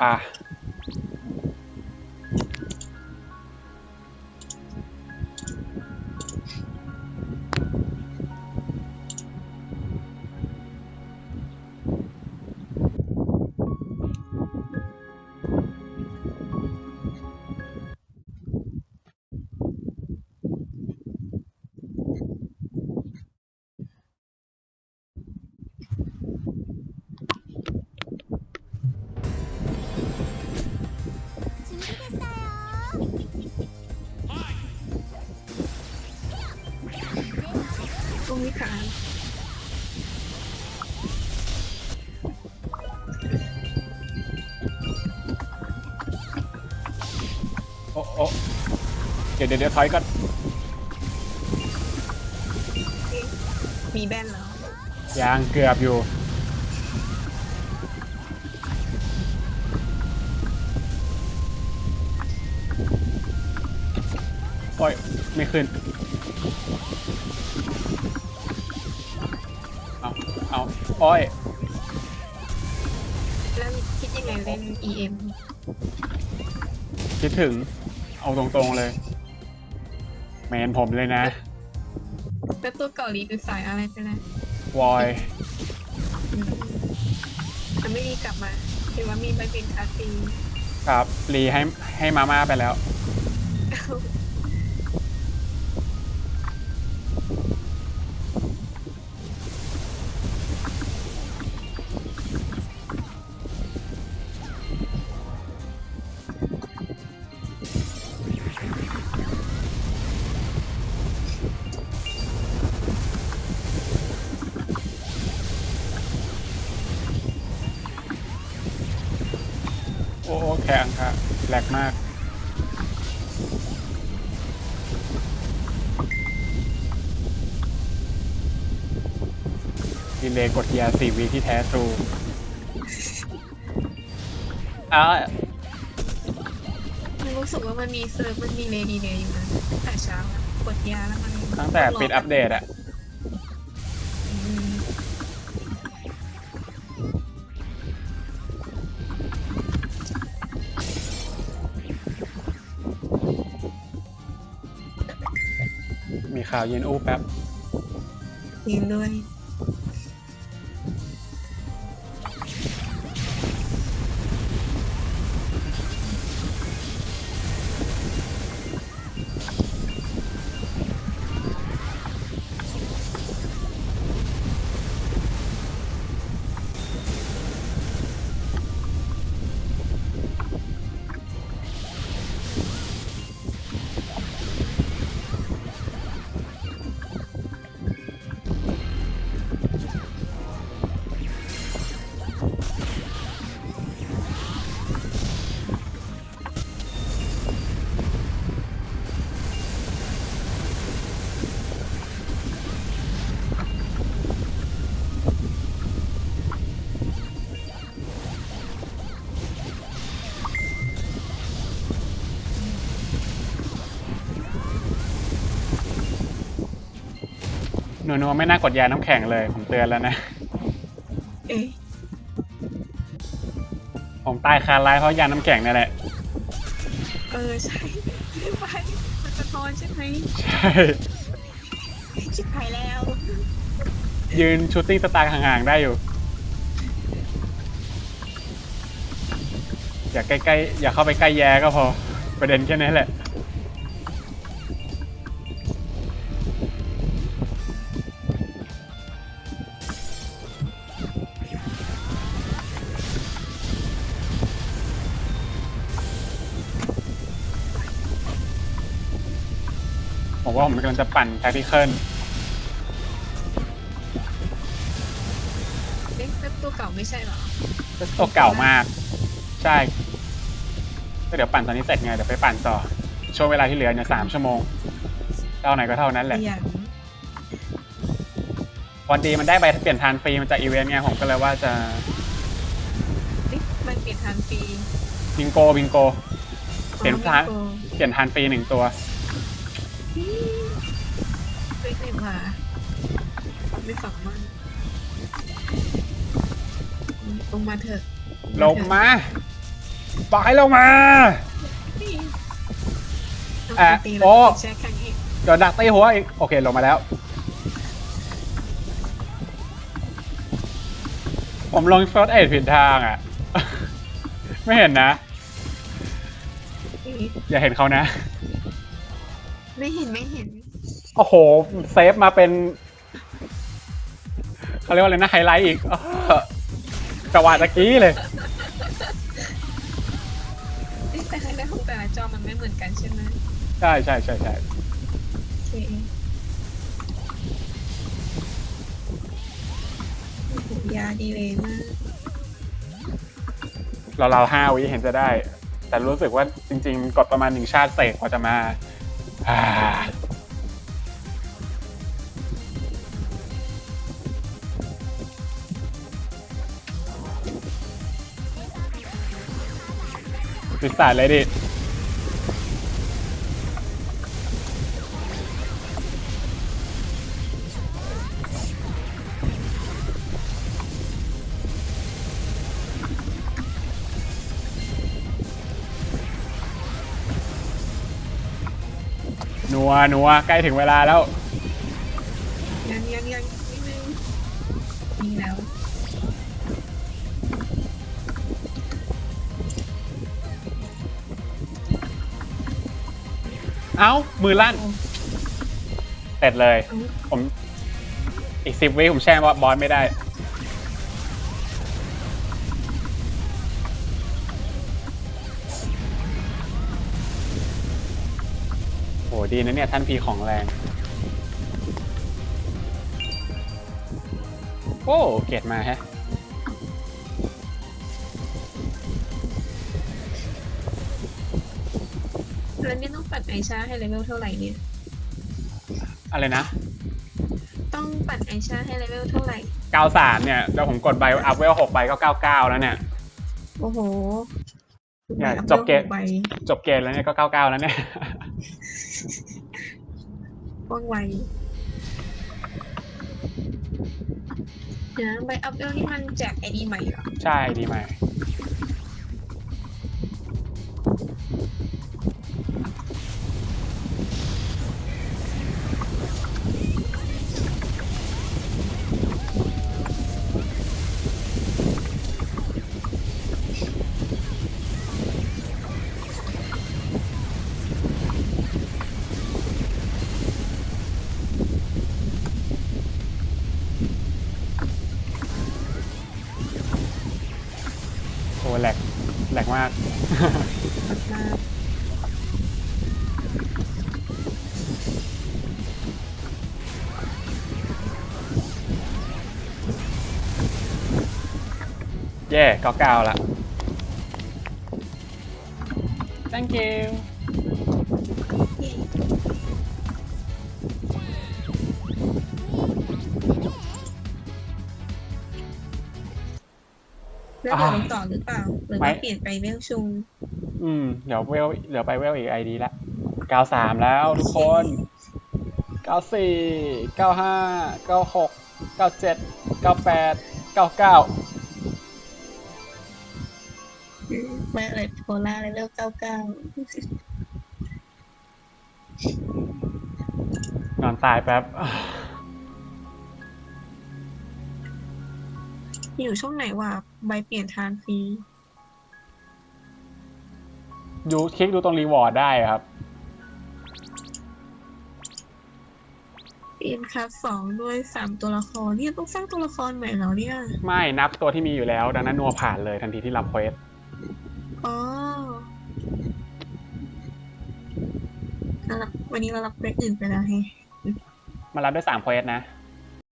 อ่ รงนี้ค่ะโอ้โอ้เดี๋ยวเดี๋ยวเดี๋ยวถอยก่อนมีแบนแล้วยางเกือบอยู่ โอ้ย ไม่ขึ้น อาโอ้ยแล้วคิดยังไงเล่น EM คิดถึง เอาตรงๆเลย แมนผมเลยนะ แล้วตัวเกาหลีเป็นสายอะไรไปแล้ววอย จะไม่ดีกลับมาเห็นว่ามีไปเป็นคาซีครับรีให้ให้มาม่าไปแล้ว โอ้โอ้แข็งค่ะแหลกมาก ดีเลยกดยาสี่วิที่แท้ทรูอ้าวมันรู้สึกว่ามันมีเซิร์ฟมันมีเลดีเลยอยู่นะแต่เช้าอะกดยาแล้วมันตั้งแต่ปิดอัปเดตอะ ข่าวเย็นอู้แป๊บยินด้วย หนูนัวไม่น่ากดยาน้ำแข็งเลย ผมเตือนแล้วนะ เอ๊ะผมตายคาไลน์เพราะยาน้ำแข็งนี่แหละ เออใช่ไม่ไปมันสะท้อนใช่ไหมใช่ ชิบหายแล้ว ยืนชูตติ้งสตาร์ห่างๆได้อยู่ อย่าใกล้ๆ อย่าเข้าไปใกล้แย่ก็พอ ประเด็นแค่นี้แหละ ผมว่าผมกำลังจะปั่นแท็กที่เคิลเอ๊ะแล้วตัวเก่าไม่ใช่เหรอตัวเก่ามาก ใช่ก็เดี๋ยวปั่นตอนนี้เสร็จไง เดี๋ยวไปปั่นต่อ ช่วงเวลาที่เหลือเนี่ยสามชั่วโมง เท่าไหนก็เท่านั้นแหละอย่างวันดีมันได้ใบเปลี่ยนทานฟรีมันจากอีเวนต์ไงผมก็เลยว่าจะเอ๊ะมันเปลี่ยนทานฟรีบิงโกบิงโก เปลี่ยนทานอ๋อเปลี่ยนทานฟรีหนึ่งตัว ไม่เคยมาไม่ฝังมากลงมาเถอะลงมาบอกให้ลงมานี่อะตีโอ้แล้วแชร์ครั้งอีกเดี๋ยวดักตีหัวอีกโอเคลงมาแล้ว ผมลงเฟิร์สเอ็ดผิดทางอะ ไม่เห็นนะ อย่าเห็นเขานะ ไม่เห็นไม่เห็น โอ้โห เซฟมาเป็นเขาเรียกว่าอะไรนะไฮไลท์อีกอ้อจังหวะตะกี้เลยแต่ไฮไลท์ของแต่ละจอมันไม่เหมือนกันใช่ไหมใช่ใช่ใช่ใช่โอเคโอ้โหยาดีเลยมากเราเราห้าวิเห็นจะได้ แต่รู้สึกว่าจริง ๆ กดประมาณหนึ่งชาติเสกกว่าจะมา ปิดสายเลยดิ นัวนัวใกล้ถึงเวลาแล้ว ยังยังยังนิดนึงมีแล้วเอ้า มือลั่น เสร็จเลยเอ้าผม อีกสิบวิผมแช่ว่าบอสไม่ได้ ดีนะเนี่ย ท่านพีของแรง โอ้เกตมาแฮะแล้วนี่ต้องปัดไอชาให้เลเวลเท่าไหร่เนี่ย อะไรนะ ต้องปัดไอชาให้เลเวลเท่าไหร่93เนี่ยเดี๋ยวผมกดใบอัพเวล6ใบก็99แล้วเนี่ย โอ้โหเนี่ยอัพจบเกมไปจบเกมแล้วเนี่ยก็99แล้วเนี่ย ว่องไวเดี๋ยวนะใบอัพเวลนี่มันแจกไอดีใหม่เหรอใช่ดีไหม แหลกแหลกมาก เย่ก็เก้าละ thank you แล้วเดี๋ยวลงต่อหรือเปล่า หรือว่าไม่เปลี่ยนไปเวลชุงอืมเดี๋ยวเวลเดี๋ยวไปเวลอีกไอดีละ93แล้วทุกคน94 95 96 97 98 99แม่เลยโพล่าเลยเลิกเก้าเก้านอนตายแป๊บ อยู่ช่วงไหนวะ ใบเปลี่ยนทานฟรี ดูคลิกดูตรงรีวอร์ดได้ครับ เปลี่ยนคลาสสองด้วยสามตัวละครเนี่ยต้องสร้างตัวละครใหม่แล้วเนี่ย ไม่นับตัวที่มีอยู่แล้ว ดังนั้นนัวผ่านเลยทันทีที่รับเควสอ๋อเรารับวันนี้เรารับเควสอื่นไปแล้วไงมารับด้วย3เควสนะ